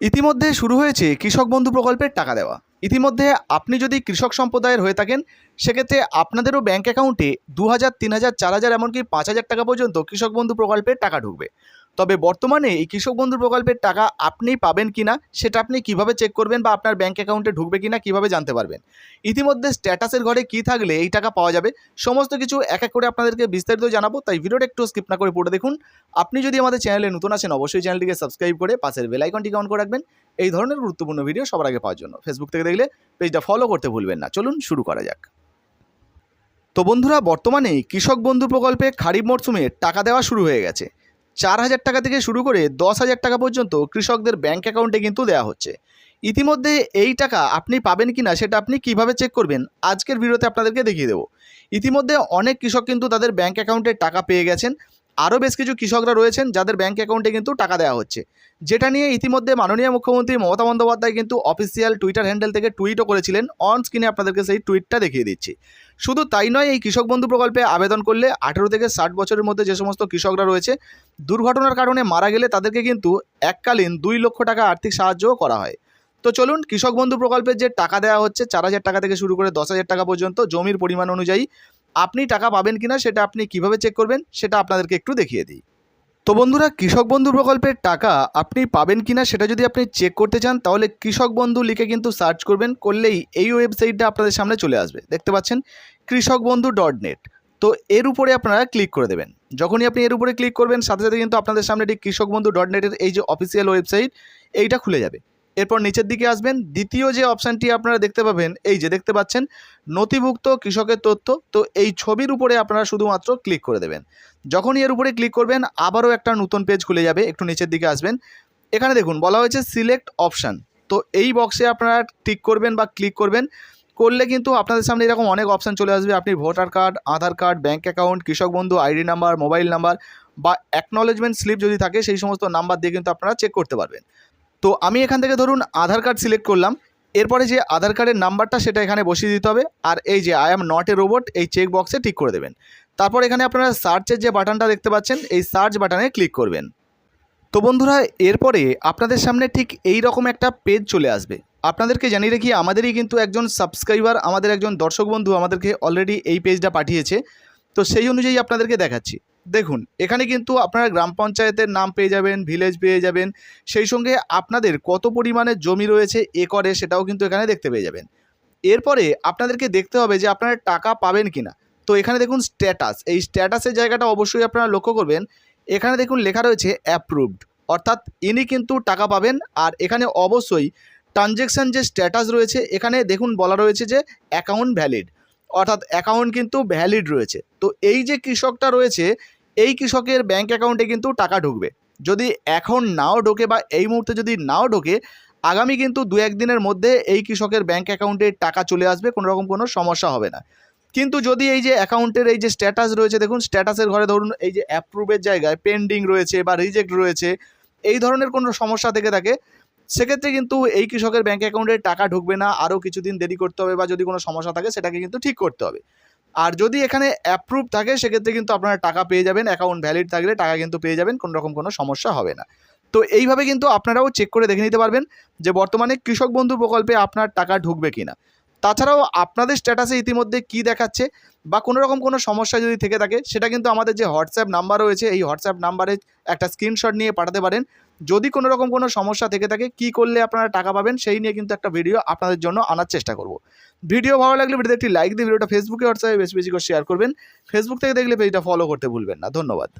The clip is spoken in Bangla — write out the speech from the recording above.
ইতিমধ্যে শুরু হয়েছে কৃষক বন্ধু প্রকল্পের টাকা দেওয়া। ইতিমধ্যে আপনি যদি কৃষক সম্প্রদায়ের হয়ে থাকেন, সেক্ষেত্রে আপনাদেরও ব্যাঙ্ক অ্যাকাউন্টে দু হাজার তিন হাজার চার হাজার এমনকি পাঁচ হাজার টাকা পর্যন্ত কৃষক বন্ধু প্রকল্পের টাকা ঢুকবে। তবে বর্তমানে এই কৃষক বন্ধু প্রকল্পের টাকা আপনি পাবেন কিনা, সেটা আপনি কীভাবে চেক করবেন বা আপনার ব্যাঙ্ক অ্যাকাউন্টে ঢুকবে কিনা কীভাবে জানতে পারবেন। ইতিমধ্যে স্ট্যাটাসের ঘরে কি থাকলে এই টাকা পাওয়া যাবে, সমস্ত কিছু এক এক করে আপনাদেরকে বিস্তারিত জানাব, তাই ভিডিওটা একটু স্কিপ না করে পড়ে দেখুন। আপনি যদি আমাদের চ্যানেলে নতুন আছেন, অবশ্যই চ্যানেলটিকে সাবস্ক্রাইব করে পাশের বেল আইকনটিকে অন করে রাখবেন। এই ধরনের গুরুত্বপূর্ণ ভিডিও সবার আগে পাওয়ার জন্য। ফেসবুক থেকে দেখলে পেজটা ফলো করতে ভুলবেন না। চলুন শুরু করা যাক। তো বন্ধুরা, বর্তমানে কৃষক বন্ধু প্রকল্পে খারিফ মরশুমে টাকা দেওয়া শুরু হয়ে গেছে। চার হাজার টাকা থেকে শুরু করে দশ হাজার টাকা পর্যন্ত কৃষকদের ব্যাঙ্ক অ্যাকাউন্টে কিন্তু দেওয়া হচ্ছে। ইতিমধ্যে এই টাকা আপনি পাবেন কি না সেটা আপনি কীভাবে চেক করবেন, আজকের ভিডিওতে আপনাদেরকে দেখিয়ে দেবো। ইতিমধ্যে অনেক কৃষক কিন্তু তাদের ব্যাঙ্ক অ্যাকাউন্টে টাকা পেয়ে গেছেন। আরও বেশ কিছু কৃষকরা রয়েছেন যাদের ব্যাঙ্ক অ্যাকাউন্টে কিন্তু টাকা দেওয়া হচ্ছে। যেটা নিয়ে ইতিমধ্যে মাননীয় মুখ্যমন্ত্রী মমতা বন্দ্যোপাধ্যায় কিন্তু অফিসিয়াল টুইটার হ্যান্ডেল থেকে টুইটও করেছিলেন। অন স্ক্রিনে আপনাদেরকে সেই টুইটটা দেখিয়ে দিচ্ছি। শুধু তাই নয়, এই কৃষক বন্ধু প্রকল্পে আবেদন করলে আঠেরো থেকে ষাট বছরের মধ্যে যে সমস্ত কৃষকরা রয়েছে, দুর্ঘটনার কারণে মারা গেলে তাদেরকে কিন্তু এককালীন দুই লক্ষ টাকা আর্থিক সাহায্যও করা হয়। তো চলুন, কৃষক বন্ধু প্রকল্পের যে টাকা দেওয়া হচ্ছে, চার হাজার টাকা থেকে শুরু করে দশ হাজার টাকা পর্যন্ত জমির পরিমাণ অনুযায়ী আপনি টাকা পাবেন কিনা সেটা আপনি কীভাবে চেক করবেন, সেটা আপনাদেরকে একটু দেখিয়ে দিই। তো বন্ধুরা, কৃষক বন্ধু প্রকল্পের টাকা আপনি পাবেন কিনা সেটা যদি আপনি চেক করতে চান, তাহলে কৃষক বন্ধু লিখে কিন্তু সার্চ করবেন, করলেই এই ওয়েবসাইটটা আপনাদের সামনে চলে আসবে। দেখতে পাচ্ছেন? কৃষক বন্ধু ডট নেট তো এর উপরে আপনারা ক্লিক করে দেবেন। যখনই আপনি এর উপরে ক্লিক করবেন, সাথে সাথে কিন্তু আপনাদের সামনে এটি কৃষক বন্ধু ডট নেটের এই যে অফিসিয়াল ওয়েবসাইট এইটা খুলে যাবে। এরপর নিচের দিকে আসবেন। দ্বিতীয় যে অপশানটি আপনারা দেখতে পাবেন, এই যে দেখতে পাচ্ছেন, নথিভুক্ত কৃষকের তথ্য। তো এই ছবির উপরে আপনারা শুধুমাত্র ক্লিক করে দেবেন। যখনই এর উপরে ক্লিক করবেন, আবারও একটা নতুন পেজ খুলে যাবে। একটু নিচের দিকে আসবেন। এখানে দেখুন, বলা হয়েছে সিলেক্ট অপশান। তো এই বক্সে আপনারা টিক করবেন বা ক্লিক করবেন। করলে কিন্তু আপনাদের সামনে এরকম অনেক অপশান চলে আসবে। আপনি voter card, Aadhaar card bank account, কৃষক বন্ধু, আইডি নাম্বার, মোবাইল নাম্বার বা অ্যাকনলেজমেন্ট স্লিপ যদি থাকে, সেই সমস্ত নাম্বার দিয়ে কিন্তু আপনারা চেক করতে পারবেন। তো আমি এখান থেকে ধরুন আধার কার্ড সিলেক্ট করলাম, এরপরে যে আধার কার্ডের নাম্বারটা সেটা এখানে বসিয়ে দিতে হবে, আর এই যে I am not a robot এই চেক বক্সে ঠিক করে দেবেন। তারপর এখানে আপনারা সার্চের যে বাটনটা দেখতে পাচ্ছেন, এই সার্চ বাটনে ক্লিক করবেন। তো বন্ধুরা, এরপরে আপনাদের সামনে ঠিক এই রকম একটা পেজ চলে আসবে। আপনাদেরকে জানিয়ে রাখি, আমাদেরই কিন্তু একজন সাবস্ক্রাইবার আমাদের একজন দর্শক বন্ধু আমাদেরকে অলরেডি এই পেজটা পাঠিয়েছে। তো সেই অনুযায়ী আপনাদেরকে দেখাচ্ছি। দেখুন, এখানে কিন্তু আপনারা গ্রাম পঞ্চায়েতের নাম পেয়ে যাবেন ভিলেজ পেয়ে যাবেন। সেই সঙ্গে আপনাদের কত পরিমাণে জমি রয়েছে একরে সেটাও কিন্তু এখানে দেখতে পেয়ে যাবেন। এরপরে আপনাদেরকে দেখতে হবে যে আপনারা টাকা পাবেন কি না তো এখানে দেখুন স্ট্যাটাস এই স্ট্যাটাসের জায়গাটা অবশ্যই আপনারা লক্ষ্য করবেন। এখানে দেখুন লেখা রয়েছে অ্যাপ্রুভড অর্থাৎ ইনি কিন্তু টাকা পাবেন আর এখানে অবশ্যই ট্রানজ্যাকশান যে স্ট্যাটাস রয়েছে, এখানে দেখুন বলা রয়েছে যে অ্যাকাউন্ট ভ্যালিড অর্থাৎ অ্যাকাউন্ট কিন্তু ভ্যালিড রয়েছে। তো এই যে কৃষকটা রয়েছে এই কৃষকের ব্যাংক অ্যাকাউন্টে কিন্তু টাকা ঢুকবে। যদি এখন নাও ঢোকে বা এই মুহূর্তে যদি নাও ঢোকে, আগামী কিন্তু দু একদিনের মধ্যে এই কৃষকের ব্যাংক অ্যাকাউন্টে টাকা চলে আসবে, কোনো রকম কোনো সমস্যা হবে না। কিন্তু যদি এই যে অ্যাকাউন্টের এই যে স্ট্যাটাস রয়েছে, দেখুন স্ট্যাটাসের ঘরে ধরুন এই যে অ্যাপ্রুভের জায়গায় পেন্ডিং রয়েছে বা রিজেক্ট রয়েছে, এই ধরনের কোনো সমস্যা থেকে থাকে, সেক্ষেত্রে কিন্তু এই কৃষকের ব্যাংক অ্যাকাউন্টে টাকা ঢুকবে না, আরও কিছুদিন দেরি করতে হবে বা যদি কোনো সমস্যা থাকে, সেটাকে কিন্তু ঠিক করতে হবে। আর যদি এখানে অ্যাপ্রুভ থাকে, সেক্ষেত্রে কিন্তু আপনারা টাকা পেয়ে যাবেন অ্যাকাউন্ট ভ্যালিড থাকলে টাকা কিন্তু পেয়ে যাবেন, কোনো রকম কোনো সমস্যা হবে না। তো এইভাবে কিন্তু আপনারাও চেক করে দেখে নিতে পারবেন যে বর্তমানে কৃষক বন্ধু প্রকল্পে আপনার টাকা ঢুকবে কি না তাছাড়াও আপনাদের স্ট্যাটাসে ইতিমধ্যে কি দেখাচ্ছে বা কোনো রকম কোনো সমস্যা যদি থেকে থাকে, সেটা কিন্তু আমাদের যে হোয়াটসঅ্যাপ নাম্বার রয়েছে, এই হোয়াটসঅ্যাপ নাম্বারে একটা স্ক্রিনশট নিয়ে পাঠাতে পারেন। যদি কোনো রকম কোনো সমস্যা থেকে থাকে, কি করলে আপনারা টাকা পাবেন, সেই নিয়ে কিন্তু একটা ভিডিও আপনাদের জন্য আনার চেষ্টা করব। ভিডিও ভালো লাগলে ভিডিওতে একটি লাইক দিয়ে ভিডিওটা ফেসবুকে হোয়াটসঅ্যাপে বেশি বেশি করে শেয়ার করবেন। ফেসবুক থেকে দেখলে পেজটা ফলো করতে ভুলবেন না। ধন্যবাদ।